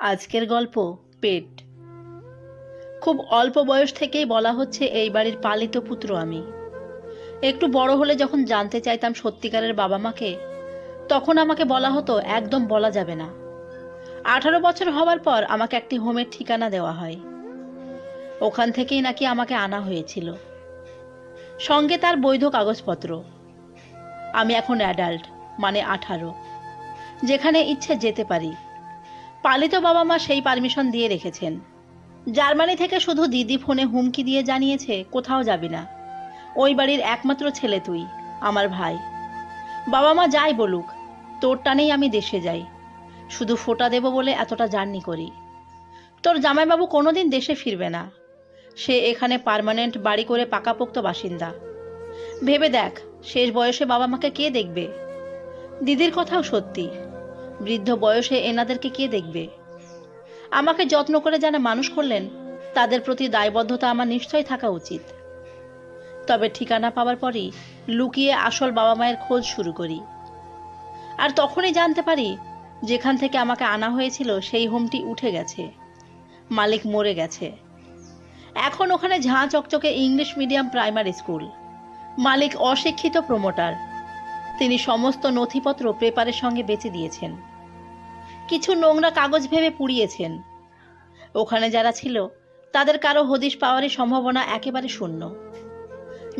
আজকের গল্প, পেট। খুব অল্প বয়স থেকেই বলা হচ্ছে এই বাড়ির পালিত পুত্র আমি। একটু বড় হলে যখন জানতে চাইতাম সত্যিকারের বাবা মাকে, তখন আমাকে বলা হতো, একদম বলা যাবে না। আঠারো বছর হওয়ার পর আমাকে একটি হোমের ঠিকানা দেওয়া হয়। ওখান থেকেই নাকি আমাকে আনা হয়েছিল। সঙ্গে তার বৈধ কাগজপত্র। আমি এখন অ্যাডাল্ট মানে আঠারো, যেখানে ইচ্ছে যেতে পারি। পালিত বাবা মা সেই পারমিশন দিয়ে রেখেছেন। জার্মানি থেকে শুধু দিদি ফোনে হুমকি দিয়ে জানিয়েছে, কোথাও যাবি না। ওই বাড়ির একমাত্র ছেলে তুই, আমার ভাই। বাবা মা যাই বলুক, তোর টানেই আমি দেশে যাই। শুধু ফোটা দেব বলে এতটা জার্নি করি। তোর জামাইবাবু কোনোদিন দেশে ফিরবে না। সে এখানে পার্মানেন্ট বাড়ি করে পাকাপোক্ত বাসিন্দা। ভেবে দেখ, শেষ বয়সে বাবা মাকে কে দেখবে? দিদির কথাও সত্যি। বৃদ্ধ বয়সে এনাদেরকে কে দেখবে? আমাকে যত্ন করে যারা মানুষ করলেন, তাদের প্রতি দায়বদ্ধতা আমার নিশ্চয়ই থাকা উচিত। তবে ঠিকানা পাওয়ার পরই লুকিয়ে আসল বাবা মায়ের খোঁজ শুরু করি। আর তখনই জানতে পারি, যেখান থেকে আমাকে আনা হয়েছিল সেই হোমটি উঠে গেছে। মালিক মরে গেছে। এখন ওখানে ঝাঁ চকচকে ইংলিশ মিডিয়াম প্রাইমারি স্কুল। মালিক অশিক্ষিত প্রমোটার তিনি সমস্ত নথিপত্র পেপারের সঙ্গে বেচে দিয়েছেন। কিছু নোংরা কাগজ ভেবে পুড়িয়েছেন। ওখানে যারা ছিল, তাদের কারও হদিশ পাওয়ারই সম্ভাবনা একেবারে শূন্য।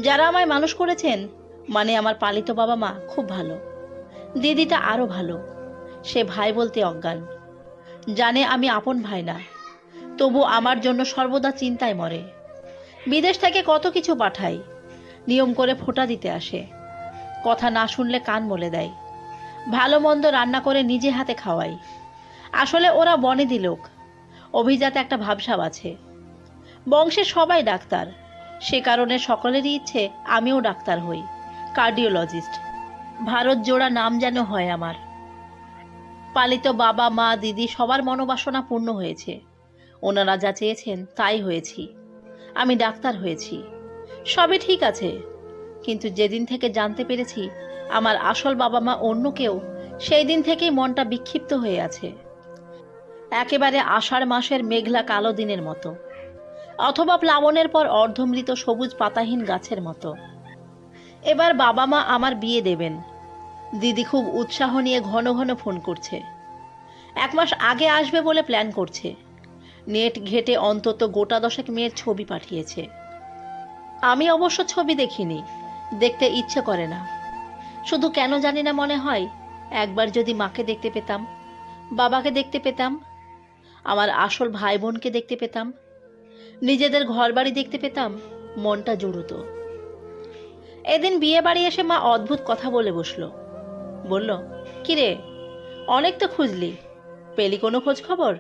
যারা আমায় মানুষ করেছেন মানে আমার পালিত বাবা মা, খুব ভালো। দিদিটা আরও ভালো। সে ভাই বলতে অজ্ঞান। জানে আমি আপন ভাই না। তবু আমার জন্য সর্বদা চিন্তায় মরে। বিদেশ থেকে কত কিছু পাঠাই নিয়ম করে ফোঁটা দিতে আসে। কথা না শুনলে কান মলে দেয়। ভালো মন্দ রান্না করে নিজে হাতে খাওয়াই। আসলে ওরা বনেদি লোক। অভিজাত একটা ভাবসাব আছে। বংশে সবাই ডাক্তার। সে কারণে সকলেরই ইচ্ছে আমিও ডাক্তার হই, কার্ডিওলজিস্ট। ভারত জোড়া নাম যেন হয় আমার। পালিত বাবা, মা, দিদি সবার মনোবাসনা পূর্ণ হয়েছে। ওনারা যা চেয়েছেন তাই হয়েছি। আমি ডাক্তার হয়েছি। সবই ঠিক আছে। কিন্তু যেদিন থেকে জানতে পেরেছি আমার আসল বাবা মা অন্য কেউ সেই দিন থেকেই মনটা বিক্ষিপ্ত হয়ে আছে। একেবারে আষাঢ় মাসের মেঘলা কালো দিনের মতো, অথবা প্লাবনের পর অর্ধমৃত সবুজ পাতাহীন গাছের মতো। এবার বাবা মা আমার বিয়ে দেবেন। দিদি খুব উৎসাহ নিয়ে ঘন ঘন ফোন করছে। এক মাস আগে আসবে বলে প্ল্যান করছে। নেট ঘেটে অন্তত গোটা দশেক মেয়ের ছবি পাঠিয়েছে। আমি অবশ্য ছবি দেখিনি। দেখতে ইচ্ছে করে না। শুধু কেন জানি না মনে হয়, একবার যদি মাকে দেখতে পেতাম, বাবাকে দেখতে পেতাম, আমার আসল ভাই বোনকে দেখতে পেতাম, নিজেদের ঘর বাড়ি দেখতে পেতাম, মনটা জুড়ুতো। এদিন বিয়ে বাড়ি এসে মা অদ্ভুত কথা বলে বসল। বলল, কিরে, অনেক তো খুঁজলি, পেলি কোনো খোঁজ খবর?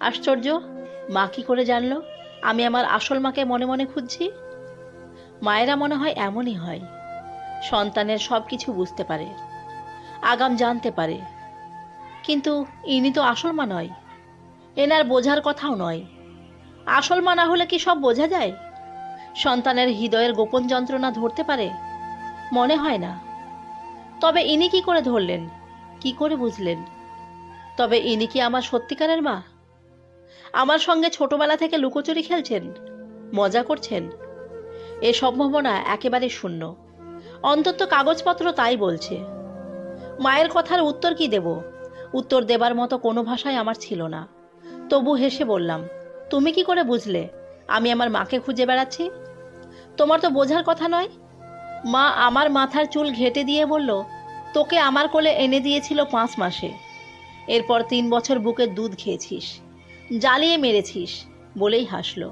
আশ্চর্য, মা কি করে জানলো? আমি আমার আসল মাকে মনে মনে খুঁজছি? মায়েরা মনে হয় এমনই হয়। সন্তানের সব কিছু বুঝতে পারে, আগাম জানতে পারে। কিন্তু ইনি তো আসল মা নয়, এনার বোঝার কথাও নয়। আসল মা না হলে কি সব বোঝা যায়? সন্তানের হৃদয়ের গোপন যন্ত্রণা ধরতে পারে? মনে হয় না। তবে ইনি কি করে ধরলেন, কি করে বুঝলেন? তবে ইনি কি আমার সত্যিকারের মা? আমার সঙ্গে ছোটবেলা থেকে লুকোচুরি খেলছেন, মজা করছেন এ সম্ভাবনা একেবারে শূন্য। অন্তত কাগজপত্র তাই বলছে। মায়ের কথার উত্তর কি দেব? উত্তর দেবার মতো কোনো ভাষাই আমার ছিল না। তবু হেসে বললাম, তুমি কি করে বুঝলে? আমি আমার মাকে খুঁজে বেড়াচ্ছি? তোমার তো বোঝার কথা নয়? মা আমার মাথার চুল ঘেটে দিয়ে বলল, তোকে আমার কোলে এনে দিয়েছিল পাঁচ মাসে। এরপর তিন বছর বুকের দুধ খেয়েছিস। জ্বালিয়ে মেরেছিস, বলেই হাসলো।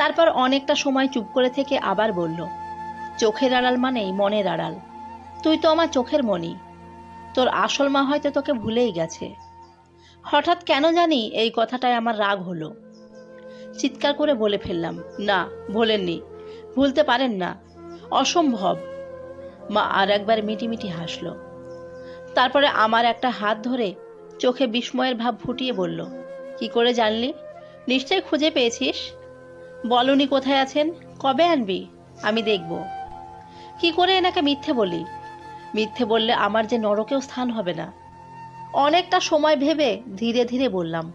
তারপর অনেকটা সময় চুপ করে থেকে আবার বলল, চোখের আড়াল মানেই মনের আড়াল। তুই তো আমার চোখের মনি তোর আসল মা হয়তো তোকে ভুলেই গেছে। হঠাৎ কেন জানি এই কথাটায় আমার রাগ হলো। চিৎকার করে বলে ফেললাম, না, ভোলেননি, ভুলতে পারেন না, অসম্ভব। মা আর একবার মিটিমিটি হাসল। তারপরে আমার একটা হাত ধরে চোখে বিস্ময়ের ভাব ফুটিয়ে বলল, কি করে জানলি? নিশ্চয় খুঁজে পেয়েছিস? বলনি কোথায় আছেন? কবে আনবি? আমি দেখব। কি করে এনাকে মিথ্যে বলি? মিথ্যে বললে আমার যে নরকেও স্থান হবে না। অনেকটা সময় ভেবে ধীরে ধীরে বললাম,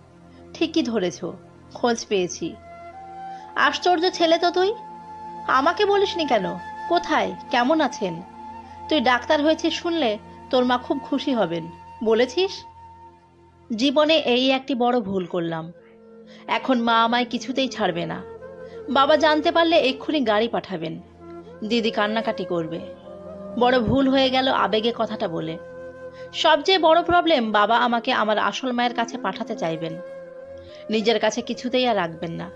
ঠিকই ধরেছ, খোঁজ পেয়েছি। আশ্চর্য ছেলে তো তুই? আমাকে বলিসনি কেন? কোথায়? কেমন আছেন? তুই ডাক্তার হয়েছিস শুনলে তোর মা খুব খুশি হবেন, বলেছিস? জীবনে এই একটি বড় ভুল করলাম। এখন মা আমায় কিছুতেই ছাড়বে না। বাবা জানতে পারলে এক্ষুনি গাড়ি পাঠাবেন। দিদি কান্নাকাটি করবে। বড় ভুল হয়ে গেল আবেগে কথাটা বলে। সবচেয়ে বড় প্রবলেম বাবা আমাকে আমার আসল মায়ের কাছে পাঠাতে চাইবেন। নিজের কাছে কিছুতেই আর রাখবেন না।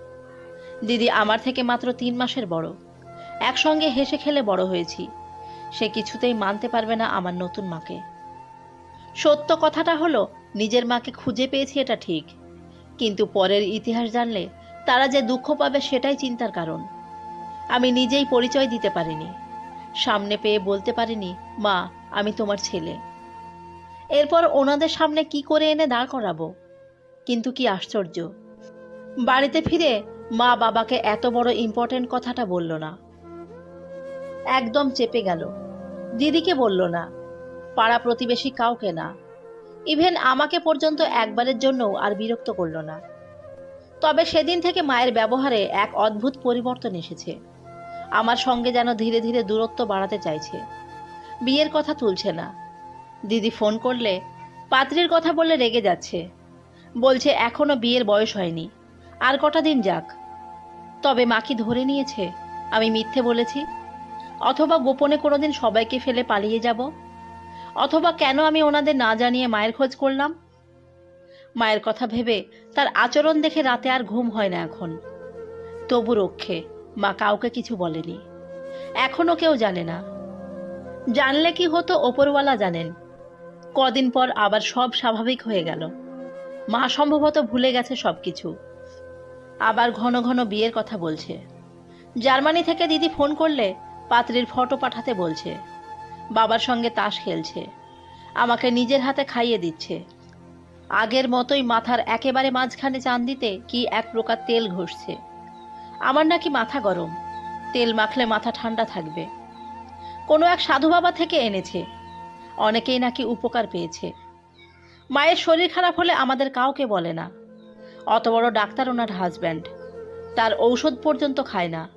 দিদি আমার থেকে মাত্র তিন মাসের বড়। একসঙ্গে হেসে খেলে বড় হয়েছি। সে কিছুতেই মানতে পারবে না আমার নতুন মাকে। সত্য কথাটা হলো, নিজের মাকে খুঁজে পেয়েছি এটা ঠিক। কিন্তু পরের ইতিহাস জানলে তারা যে দুঃখ পাবে সেটাই চিন্তার কারণ। আমি নিজেই পরিচয় দিতে পারিনি। সামনে পেয়ে বলতে পারিনি, মা, আমি তোমার ছেলে। এরপর ওনাদের সামনে কি করে এনে দাঁড় করাবো? কিন্তু কি আশ্চর্য। বাড়িতে ফিরে মা বাবাকে এত বড় ইম্পর্টেন্ট কথাটা বলল না। একদম চেপে গেল। দিদিকে বলল না, পাড়া প্রতিবেশী কাউকে না। ইভেন আমাকে পর্যন্ত একবারের জন্যও আর বিরক্ত করল না। তবে সেদিন থেকে মায়ের ব্যবহারে এক অদ্ভুত পরিবর্তন এসেছে। আমার সঙ্গে যেন ধীরে ধীরে দূরত্ব বাড়াতে চাইছে। বিয়ের কথা তুলছে না। দিদি ফোন করলে, পাত্রীর কথা বললে রেগে যাচ্ছে। বলছে, এখনও বিয়ের বয়স হয়নি। আর কটা দিন যাক। তবে মা কি ধরে নিয়েছে? আমি মিথ্যে বলেছি? অথবা গোপনে কোনোদিন সবাইকে ফেলে পালিয়ে যাব? অথবা কেন আমি ওনাদের না জানিয়ে মায়ের খোঁজ করলাম? মায়ের কথা ভেবে তার আচরণ দেখে রাতে আর ঘুম হয় না এখন। তবু রক্ষে, মা কাউকে কিছু বলেনি। এখনও কেউ জানে না। জানলে কি হতো ওপরওয়ালা জানেন। কদিন পর আবার সব স্বাভাবিক হয়ে গেল। মা সম্ভবত ভুলে গেছে সব কিছু আবার ঘন ঘন বিয়ের কথা বলছে। জার্মানি থেকে দিদি ফোন করলে পাত্রীর ফটো পাঠাতে বলছে। বাবার সঙ্গে তাস খেলছে। আমাকে নিজের হাতে খাইয়ে দিচ্ছে। আগের মতোই মাথার একেবারে মাঝখানে চান দিতে কি এক প্রকার তেল ঘষছে। আমার নাকি মাথা গরম, তেল মাখলে মাথা ঠান্ডা থাকবে। কোনো এক সাধু বাবা থেকে এনেছে, অনেকেই নাকি উপকার পেয়েছে। মায়ের শরীর খারাপ হলে আমাদের কাউকে বলে না। অত বড় ডাক্তার ওনার হাজব্যান্ড তার ঔষধ পর্যন্ত খায় না।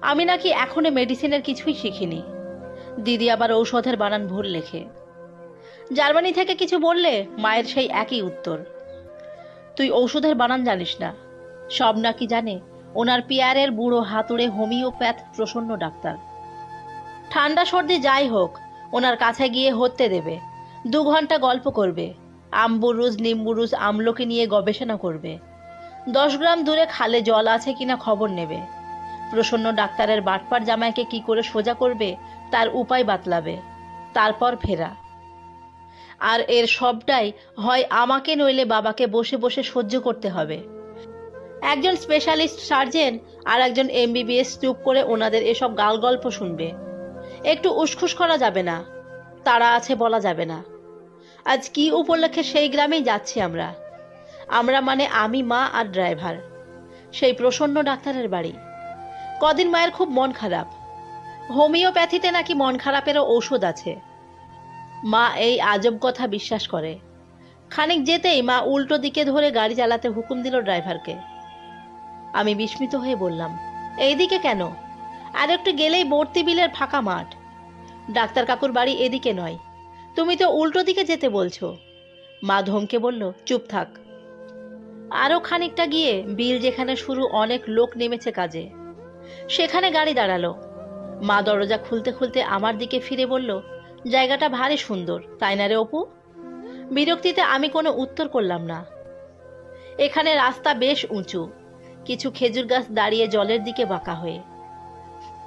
আমি নাকি এখনও মেডিসিনের কিছুই শিখিনি। দিদি আবার ঔষধের বানান ভুল লেখে। জার্মানি থেকে কিছু বললে মায়ের সেই একই উত্তর। তুই ঔষধের বানান জানিস না। সব নাকি জানে ওনার পিয়ারের বুড়ো হাতুড়ে হোমিওপ্যাথ প্রসন্ন ডাক্তার। ঠান্ডা সর্দি যাই হোক, ওনার কাছে গিয়ে হতে দেবে। দু ঘণ্টা গল্প করবে, আমবুরুজ, নিম্বুরুজ, আমলকে নিয়ে গবেষণা করবে। দশ গ্রাম দূরে খালে জল আছে কিনা খবর নেবে। প্রসন্ন ডাক্তারের বাটপার জামাইকে কি করে সোজা করবে, তার উপায় বাতলাবে। তারপর ফেরা। আর এর সবটাই হয় আমাকে নইলে বাবাকে বসে বসে সহ্য করতে হবে। একজন স্পেশালিস্ট সার্জেন আর একজন এমবিবিএস চুপ করে ওনাদের এসব গাল গল্প শুনবে। একটু উসখুস করা যাবে না তারা আছে বলা যাবে না। আজ কি উপলক্ষে সেই গ্রামেই যাচ্ছি আমরা? আমরা মানে আমি মা আর ড্রাইভার। সেই প্রসন্ন ডাক্তারের বাড়ি। কদিন মায়ের খুব মন খারাপ। হোমিওপ্যাথিতে নাকি মন খারাপেরও ঔষধ আছে। মা এই আজব কথা বিশ্বাস করে। খানিক যেতেই মা উল্টো দিকে ধরে গাড়ি চালাতে হুকুম দিল ড্রাইভারকে। আমি বিস্মিত হয়ে বললাম, এইদিকে কেন? আর একটু গেলেই বর্তি বিলের ফাঁকা মাঠ। ডাক্তার কাকুর বাড়ি এদিকে নয়। তুমি তো উল্টো দিকে যেতে বলছো। মা ধমকে বলল, চুপ থাক। আরও খানিকটা গিয়ে বিল যেখানে শুরু অনেক লোক নেমেছে কাজে। সেখানে গাড়ি দাঁড়াল। মা দরজা খুলতে খুলতে আমার দিকে ফিরে বলল জায়গাটা ভারী সুন্দর, তাই না রে অপু? বিরক্তিতে আমি কোনো উত্তর করলাম না। এখানে রাস্তা বেশ উঁচু, কিছু খেজুর গাছ দাঁড়িয়ে জলের দিকে বাঁকা হয়ে।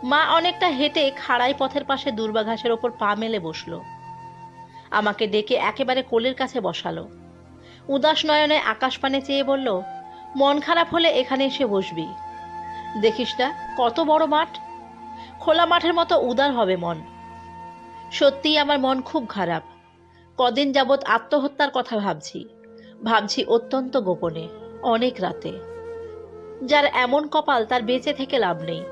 মা অনেকটা হেঁটে খাড়াই পথের পাশে দুর্বা ঘাসের ওপর পা মেলে বসল। আমাকে ডেকে একেবারে কোলের কাছে বসালো। উদাস নয়নে আকাশ পানে চেয়ে বলল, মন খারাপ হলে এখানে এসে বসবি। দেখিস না, কত বড় মাঠ। খোলা মাঠের মতো উদার হবে মন। সত্যিই আমার মন খুব খারাপ। কদিন যাবৎ আত্মহত্যার কথা ভাবছি। ভাবছি অত্যন্ত গোপনে, অনেক রাতে। যার এমন কপাল তার বেঁচে থেকে লাভ নেই।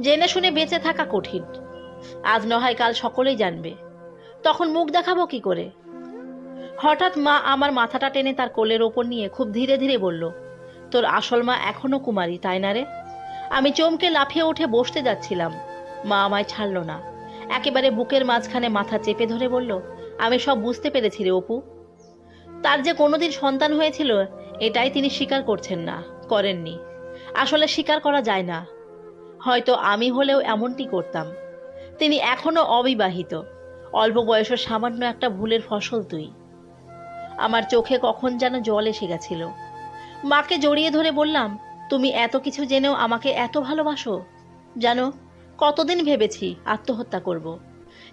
জেনে শুনে বেঁচে থাকা কঠিন। আজ নয় কাল সকলেই জানবে। তখন মুখ দেখাবো কি করে? হঠাৎ মা আমার মাথাটা টেনে তার কোলের ওপর নিয়ে খুব ধীরে ধীরে বলল, তোর আসল মা এখনও কুমারী, তাই না রে? আমি চমকে লাফিয়ে উঠে বসতে যাচ্ছিলাম। মা আমায় ছাড়ল না। একেবারে বুকের মাঝখানে মাথা চেপে ধরে বলল, আমি সব বুঝতে পেরেছি রে অপু। তার যে কোনোদিন সন্তান হয়েছিল, এটাই তিনি স্বীকার করছেন না, করেননি। আসলে স্বীকার করা যায় না। হয়তো আমি হলেও এমনটি করতাম। তিনি এখনও অবিবাহিত। অল্প বয়সের সামান্য একটা ভুলের ফসল তুই। আমার চোখে কখন যেন জল এসে গেছিল। মাকে জড়িয়ে ধরে বললাম, তুমি এত কিছু জেনেও আমাকে এত ভালোবাসো? জানো কতদিন ভেবেছি আত্মহত্যা করব।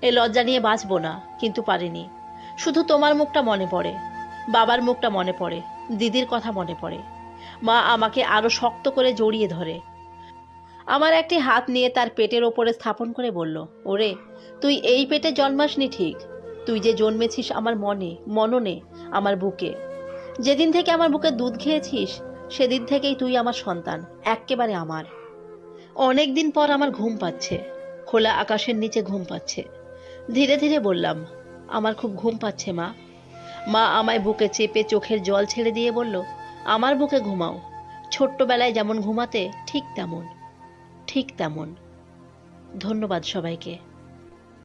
এই লজ্জা নিয়ে বাঁচবো না, কিন্তু পারিনি। শুধু তোমার মুখটা মনে পড়ে, বাবার মুখটা মনে পড়ে, দিদির কথা মনে পড়ে। মা আমাকে আরও শক্ত করে জড়িয়ে ধরে। আমার একটি হাত নিয়ে তার পেটের ওপরে স্থাপন করে বলল, ওরে, তুই এই পেটে জন্মাসনি ঠিক। তুই যে জন্মেছিস আমার মনে, মননে, আমার বুকে। যেদিন থেকে আমার বুকে দুধ খেয়েছিস, সেদিন থেকেই তুই আমার সন্তান, এক্কেবারে আমার। অনেক দিন পর আমার ঘুম পাচ্ছে। খোলা আকাশের নিচে ঘুম পাচ্ছে। ধীরে ধীরে বললাম, আমার খুব ঘুম পাচ্ছে, মা। মা আমায় বুকে চেপে চোখের জল ছেড়ে দিয়ে বলল, আমার বুকে ঘুমাও। ছোট্টবেলায় যেমন ঘুমাতে, ঠিক তেমন। ঠিক তেমন। ধন্যবাদ সবাইকে।